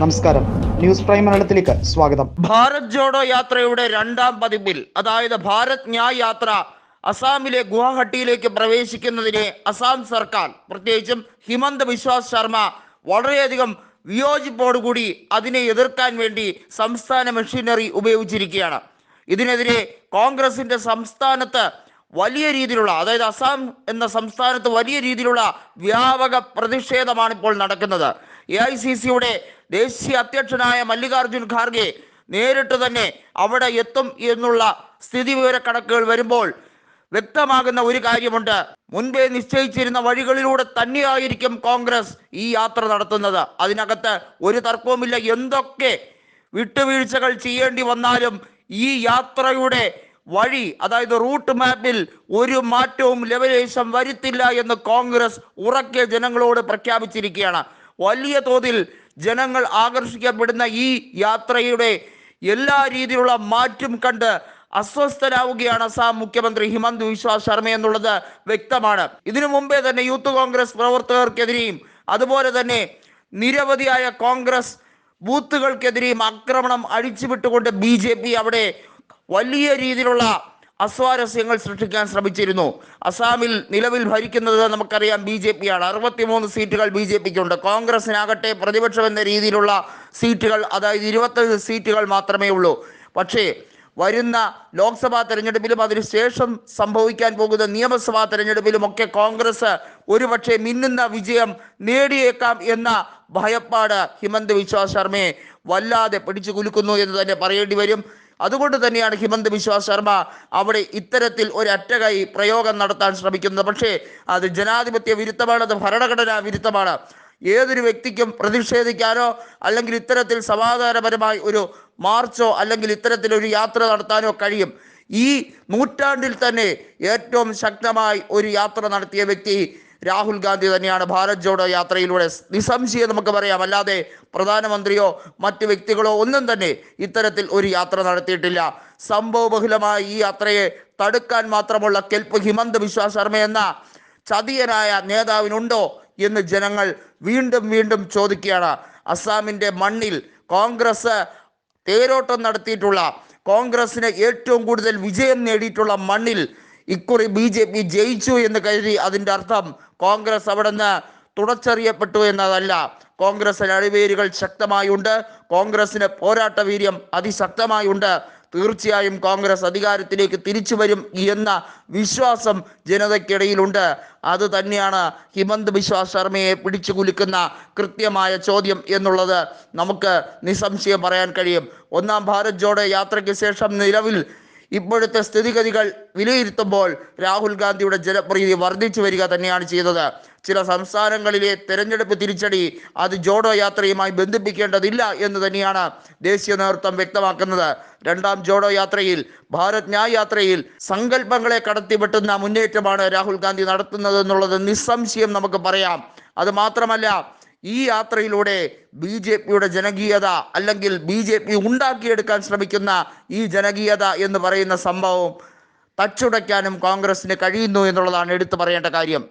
നമസ്കാരം. News prime മലയാളത്തിലേക്ക് സ്വാഗതം. ഭാരത് ജോഡോ യാത്രയുടെ രണ്ടാം പതിപ്പിൽ അതായത് ഭാരത് ന്യായ് യാത്ര അസാമിലെ ഗുവാഹട്ടിയിലേക്ക് പ്രവേശിക്കുന്നതിനെ അസാം സർക്കാർ പ്രത്യേകിച്ചും ഹിമന്ത് ബിശ്വാസ് ശർമ്മ വളരെയധികം വിയോജിപ്പോടുകൂടി അതിനെ എതിർക്കാൻ വേണ്ടി സംസ്ഥാന മെഷീനറി ഉപയോഗിച്ചിരിക്കുകയാണ്. ഇതിനെതിരെ കോൺഗ്രസിന്റെ സംസ്ഥാനത്ത് വലിയ രീതിയിലുള്ള അതായത് അസാം എന്ന സംസ്ഥാനത്ത് വലിയ രീതിയിലുള്ള വ്യാപക പ്രതിഷേധമാണ് ഇപ്പോൾ നടക്കുന്നത്. എ ഐ സി സിയുടെ ദേശീയ അധ്യക്ഷനായ മല്ലികാർജുൻ ഖാർഗെ നേരിട്ട് തന്നെ അവിടെ എത്തും എന്നുള്ള സ്ഥിതിവിവര കണക്കുകൾ വരുമ്പോൾ വ്യക്തമാകുന്ന ഒരു കാര്യമുണ്ട്. മുൻപേ നിശ്ചയിച്ചിരുന്ന വഴികളിലൂടെ തന്നെയായിരിക്കും കോൺഗ്രസ് ഈ യാത്ര നടത്തുന്നത്. അതിനകത്ത് ഒരു തർക്കവുമില്ല. എന്തൊക്കെ വിട്ടുവീഴ്ചകൾ ചെയ്യേണ്ടി വന്നാലും ഈ യാത്രയുടെ വഴി അതായത് റൂട്ട് മാപ്പിൽ ഒരു മാറ്റവും ലവലേശം വരുത്തില്ല എന്ന് കോൺഗ്രസ് ഉറക്കെ ജനങ്ങളോട് പ്രഖ്യാപിച്ചിരിക്കുകയാണ്. വലിയ തോതിൽ ജനങ്ങൾ ആകർഷിക്കപ്പെടുന്ന ഈ യാത്രയുടെ എല്ലാ രീതിയിലുള്ള മാറ്റം കണ്ട് അസ്വസ്ഥരാവുകയാണ് അസാം മുഖ്യമന്ത്രി ഹിമന്ത് വിശ്വ ശർമ്മ എന്നുള്ളത് വ്യക്തമാണ്. ഇതിനു മുമ്പേ തന്നെ യൂത്ത് കോൺഗ്രസ് പ്രവർത്തകർക്കെതിരെയും അതുപോലെ തന്നെ നിരവധിയായ കോൺഗ്രസ് ബൂത്തുകൾക്കെതിരെയും ആക്രമണം അഴിച്ചുവിട്ടുകൊണ്ട് ബി ജെ പി അവിടെ വലിയ രീതിയിലുള്ള അസ്വാരസ്യങ്ങൾ സൃഷ്ടിക്കാൻ ശ്രമിച്ചിരുന്നു. അസാമിൽ നിലവിൽ ഭരിക്കുന്നത് നമുക്കറിയാം ബി ജെ പിയാണ്. അറുപത്തിമൂന്ന് സീറ്റുകൾ ബി ജെ പിക്കുണ്ട്. കോൺഗ്രസിനാകട്ടെ പ്രതിപക്ഷം എന്ന രീതിയിലുള്ള സീറ്റുകൾ അതായത് ഇരുപത്തഞ്ച് സീറ്റുകൾ മാത്രമേ ഉള്ളൂ. പക്ഷേ വരുന്ന ലോക്സഭാ തെരഞ്ഞെടുപ്പിലും അതിനുശേഷം സംഭവിക്കാൻ പോകുന്ന നിയമസഭാ തെരഞ്ഞെടുപ്പിലും ഒക്കെ കോൺഗ്രസ് ഒരുപക്ഷെ മിന്നുന്ന വിജയം നേടിയേക്കാം എന്ന ഭയപ്പാട് ഹിമന്ത് വിശ്വാസ് ശർമ്മയെ വല്ലാതെ പിടിച്ചു കുലുക്കുന്നു എന്ന് തന്നെ പറയേണ്ടി വരും. അതുകൊണ്ട് തന്നെയാണ് ഹിമന്ത് ബിശ്വ ശർമ്മ അവിടെ ഇത്തരത്തിൽ ഒരു അറ്റകൈ പ്രയോഗം നടത്താൻ ശ്രമിക്കുന്നത്. പക്ഷേ അത് ജനാധിപത്യ വിരുദ്ധമാണ് അത് ഭരണഘടനാ വിരുദ്ധമാണ്. ഏതൊരു വ്യക്തിക്കും പ്രതിഷേധിക്കാനോ അല്ലെങ്കിൽ ഇത്തരത്തിൽ സമാധാനപരമായി ഒരു മാർച്ചോ അല്ലെങ്കിൽ ഇത്തരത്തിൽ ഒരു യാത്ര നടത്താനോ കഴിയും. ഈ നൂറ്റാണ്ടിൽ തന്നെ ഏറ്റവും ശക്തമായി ഒരു യാത്ര നടത്തിയ വ്യക്തി രാഹുൽ ഗാന്ധി തന്നെയാണ് ഭാരത് ജോഡോ യാത്രയിലൂടെ നിസ്സംശയം നമുക്ക് പറയാം. അല്ലാതെ പ്രധാനമന്ത്രിയോ മറ്റ് വ്യക്തികളോ ഒന്നും തന്നെ ഇത്തരത്തിൽ ഒരു യാത്ര നടത്തിയിട്ടില്ല. സംഭവബഹുലമായ ഈ യാത്രയെ തടുക്കാൻ മാത്രമുള്ള കെൽപ്പ് ഹിമന്ത് ബിശ്വ ശർമ്മ എന്ന ചതിയനായ നേതാവിനുണ്ടോ എന്ന് ജനങ്ങൾ വീണ്ടും വീണ്ടും ചോദിക്കുകയാണ്. അസാമിന്റെ മണ്ണിൽ കോൺഗ്രസ് തേരോട്ടം നടത്തിയിട്ടുള്ള കോൺഗ്രസിന് ഏറ്റവും കൂടുതൽ വിജയം നേടിയിട്ടുള്ള മണ്ണിൽ ഇക്കുറി ബി ജെ പി ജയിച്ചു എന്ന് കരുതി അതിന്റെ അർത്ഥം കോൺഗ്രസ് അവിടെ നിന്ന് തുടച്ചറിയപ്പെട്ടു എന്നതല്ല. കോൺഗ്രസിന് അഴിവേരുകൾ ശക്തമായുണ്ട്. കോൺഗ്രസിന് പോരാട്ട വീര്യം അതിശക്തമായുണ്ട്. തീർച്ചയായും കോൺഗ്രസ് അധികാരത്തിലേക്ക് തിരിച്ചു വരും എന്ന വിശ്വാസം ജനതയ്ക്കിടയിലുണ്ട്. അത് തന്നെയാണ് ഹിമന്ത് ബിശ്വ ശർമ്മയെ പിടിച്ചു കുലുക്കുന്ന കൃത്യമായ ചോദ്യം എന്നുള്ളത് നമുക്ക് നിസ്സംശയം പറയാൻ കഴിയും. ഒന്നാം ഭാരത് ജോഡോ യാത്രയ്ക്ക് ശേഷം നിലവിൽ ഇപ്പോഴത്തെ സ്ഥിതിഗതികൾ വിലയിരുത്തുമ്പോൾ രാഹുൽ ഗാന്ധിയുടെ ജനപ്രീതി വർദ്ധിച്ചു വരിക തന്നെയാണ് ചെയ്തത് ചില സംസ്ഥാനങ്ങളിലെ തെരഞ്ഞെടുപ്പ് തിരിച്ചടി അത് ജോഡോ യാത്രയുമായി ബന്ധിപ്പിക്കേണ്ടതില്ല എന്ന് തന്നെയാണ് ദേശീയ നേതൃത്വം വ്യക്തമാക്കുന്നത്. രണ്ടാം ജോഡോ യാത്രയിൽ ഭാരത് ന്യായ് യാത്രയിൽ സങ്കല്പങ്ങളെ കടത്തിവെട്ടുന്ന മുന്നേറ്റമാണ് രാഹുൽ ഗാന്ധി നടത്തുന്നത് എന്നുള്ളത് നിസ്സംശയം നമുക്ക് പറയാം. അത് മാത്രമല്ല ഈ യാത്രയിലൂടെ ബി ജെ പിയുടെ ജനകീയത അല്ലെങ്കിൽ ബി ജെ പി ഉണ്ടാക്കിയെടുക്കാൻ ശ്രമിക്കുന്ന ഈ ജനകീയത എന്ന് പറയുന്ന സംഭവം തച്ചുടയ്ക്കാനും കോൺഗ്രസിന് കഴിയുന്നു എന്നുള്ളതാണ് എടുത്തു പറയേണ്ട കാര്യം.